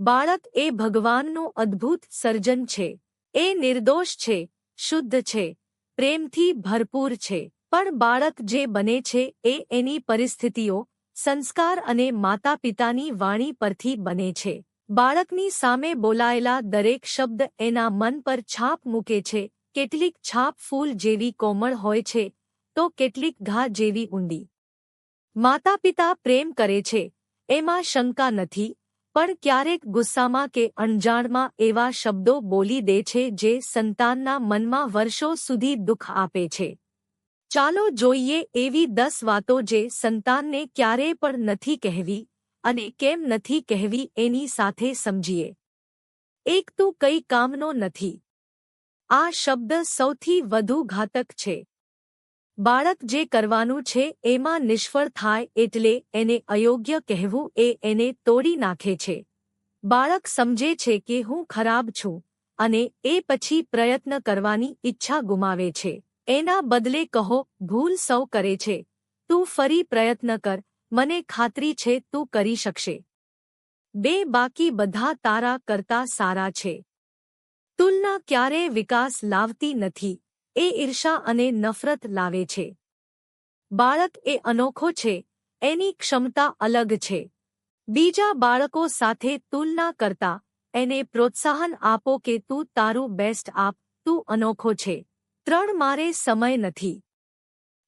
બાળક એ ભગવાનનું અદ્ભુત સર્જન છે. એ નિર્દોષ છે, શુદ્ધ છે, પ્રેમથી ભરપૂર છે. પણ બાળક જે બને છે એ એની પરિસ્થિતિઓ, સંસ્કાર અને માતા પિતાની વાણી પરથી બને છે. બાળકની સામે બોલાયેલા દરેક શબ્દ એના મન પર છાપ મૂકે છે. કેટલીક છાપ ફૂલ જેવી કોમળ હોય છે, તો કેટલીક ઘા જેવી ઊંડી. માતા પિતા પ્રેમ કરે છે, એમાં શંકા નથી પણ ક્યારેક ગુસ્સામાં કે અણજાણમાં એવા શબ્દો બોલી દે છે જે સંતાનના મનમાં વર્ષો સુધી દુઃખ આપે છે. ચાલો જોઈએ એવી દસ વાતો જે સંતાનને ક્યારેય પણ નથી કહેવી અને કેમ નથી કહેવી એની સાથે સમજીએ. એક તો કઈ કામનો નથી. આ શબ્દ સૌથી વધુ ઘાતક છે. બાળક જે કરવાનું છે એમાં નિષ્ફળ થાય એટલે એને અયોગ્ય કહેવું એ એને તોડી નાખે છે. બાળક સમજે છે કે હું ખરાબ છું અને એ પછી પ્રયત્ન કરવાની ઈચ્છા ગુમાવે છે. એના બદલે કહો, ભૂલ સૌ કરે છે. તું ફરી પ્રયત્ન કર. મને ખાતરી છે તું કરી શકશે. બે બાકી બધા તારા કરતા સારા છે. તુલના ક્યારેય વિકાસ લાવતી નથી. એ ઈર્ષા અને નફરત લાવે છે. બાળક એ અનોખો છે, એની ક્ષમતા અલગ છે. બીજા બાળકો સાથે તુલના કરતા, એને પ્રોત્સાહન આપો કે તું તારું બેસ્ટ આપ, તું અનોખો છે. ત્રણ મારે સમય નથી.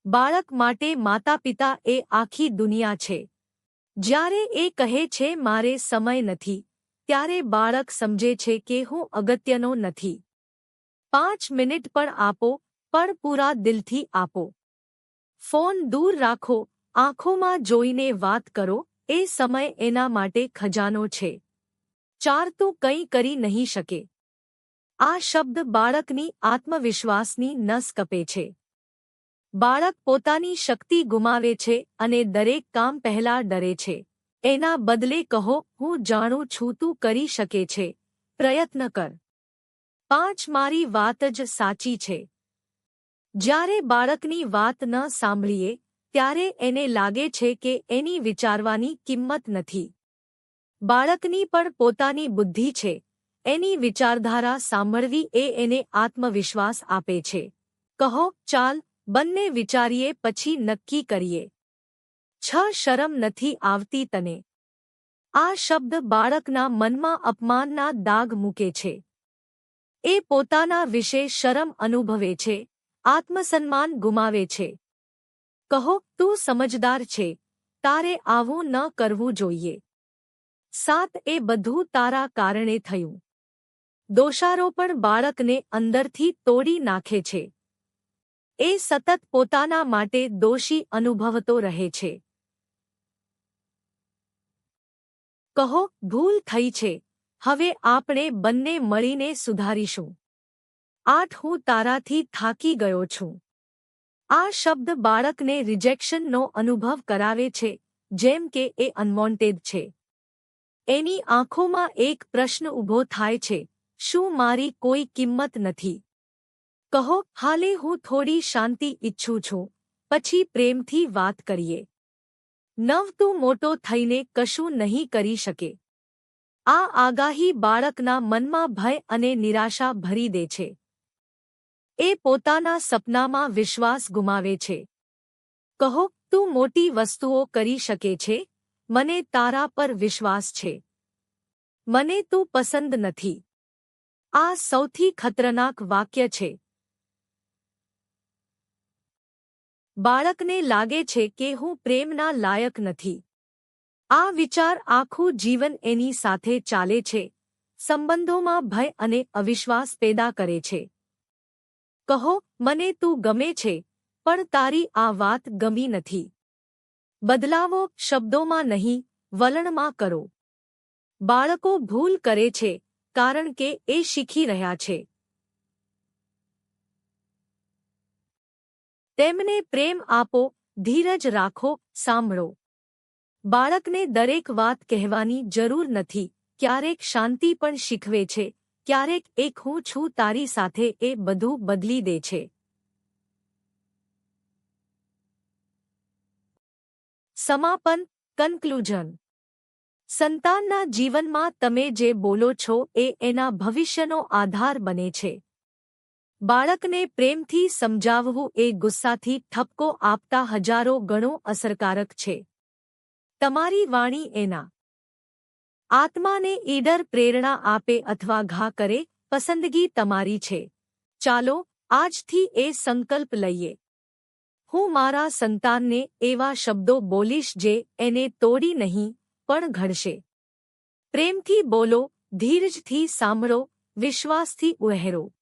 બાળક માટે માતા પિતા એ આખી દુનિયા છે. જ્યારે એ કહે છે, મારે સમય નથી, ત્યારે બાળક સમજે છે કે હું અગત્યનો નથી. પાંચ મિનિટ પણ આપો, પણ પૂરા દિલથી આપો. ફોન દૂર રાખો, આંખોમાં જોઈને વાત કરો, એ સમય એના માટે ખજાનો છે. ચાર તો કંઈ કરી નહીં શકે. આ શબ્દ બાળકની આત્મવિશ્વાસની નસ કપે છે. બાળક પોતાની શક્તિ ગુમાવે છે અને દરેક કામ પહેલા ડરે છે. એના બદલે કહો, હું જાણું છું તું કરી શકે છે. પ્રયત્ન કર. પાંચ મારી વાત જ સાચી છે. જ્યારે બાળકની વાત ન સાંભળીએ, ત્યારે એને લાગે છે કે એની વિચારવાની કિંમત નથી. બાળકની પણ પોતાની બુદ્ધિ છે. એની વિચારધારા સાંભળવી એ એને આત્મવિશ્વાસ આપે છે. કહો, ચાલ, બંને વિચારીએ, પછી નક્કી કરીએ. છ શરમ નથી આવતી તને. આ શબ્દ બાળકના મનમાં અપમાનના દાગ મૂકે છે. એ પોતાના વિશે શરમ અનુભવે છે, આત્મસન્માન ગુમાવે છે. કહો, તું સમજદાર છે, તારે આવું ન કરવું જોઈએ. સાત એ બધું તારા કારણે થયું. દોષારોપણ બાળકને અંદરથી તોડી નાખે છે. એ સતત પોતાના માટે દોષી અનુભવતો રહે છે. કહો, ભૂલ થઈ છે. હવે આપણે બંને મળીને સુધારીશું. આઠ, હું તારાથી થાકી ગયો છું. આ શબ્દ બાળકને રિજેક્શનનો અનુભવ કરાવે છે, જેમ કે એ અનવોન્ટેડ છે. એની આંખોમાં એક પ્રશ્ન ઊભો થાય છે, શું મારી કોઈ કિંમત નથી? કહો, હાલે હું થોડી શાંતિ ઈચ્છું છું, પછી પ્રેમથી વાત કરીએ. નવ, તું મોટો થઈને કશું નહીં કરી શકે. આ આગાહી બાળકના મનમાં ભય અને નિરાશા ભરી દે છે. એ પોતાના સપનામાં વિશ્વાસ ગુમાવે છે. કહો, તું મોટી વસ્તુઓ કરી શકે છે? મને તારા પર વિશ્વાસ છે. મને તું પસંદ નથી. આ સૌથી ખતરનાક વાક્ય છે. બાળકને લાગે છે કે હું પ્રેમના લાયક નથી. આ વિચાર આખું જીવન એની સાથે ચાલે છે, સંબંધોમાં ભય અને અવિશ્વાસ પેદા કરે છે. કહો, મને તું ગમે છે, પણ તારી આ વાત ગમી નથી. બદલાવો શબ્દોમાં નહીં, વલણમાં કરો. બાળકો ભૂલ કરે છે, કારણ કે એ શીખી રહ્યા છે. તેમને પ્રેમ આપો, ધીરજ રાખો, સાંભળો. બાળકને દરેક વાત કહેવાની જરૂર નથી. ક્યારેક શાંતિ પણ શીખવે છે. ક્યારેક એક હું છું તારી સાથે એ બધું બદલી દે છે. સમાપન કન્ક્લુઝન સંતાનના જીવનમાં તમે જે બોલો છો એ એના ભવિષ્યનો આધાર બને છે. બાળકને પ્રેમથી સમજાવવું એ ગુસ્સાથી ઠપકો આપતા હજારો ગણો અસરકારક છે. તમારી વાણી એના. આત્માને ઈડર પ્રેરણા આપે અથવા ઘા કરે, પસંદગી તમારી છે. ચાલો, આજથી એ સંકલ્પ લઈએ. હું મારા સંતાનને એવા શબ્દો બોલીશ જે એને તોડી નહીં, પણ ઘડશે. પ્રેમથી બોલો, ધીરજથી સાંભળો, વિશ્વાસથી ઉહેરો.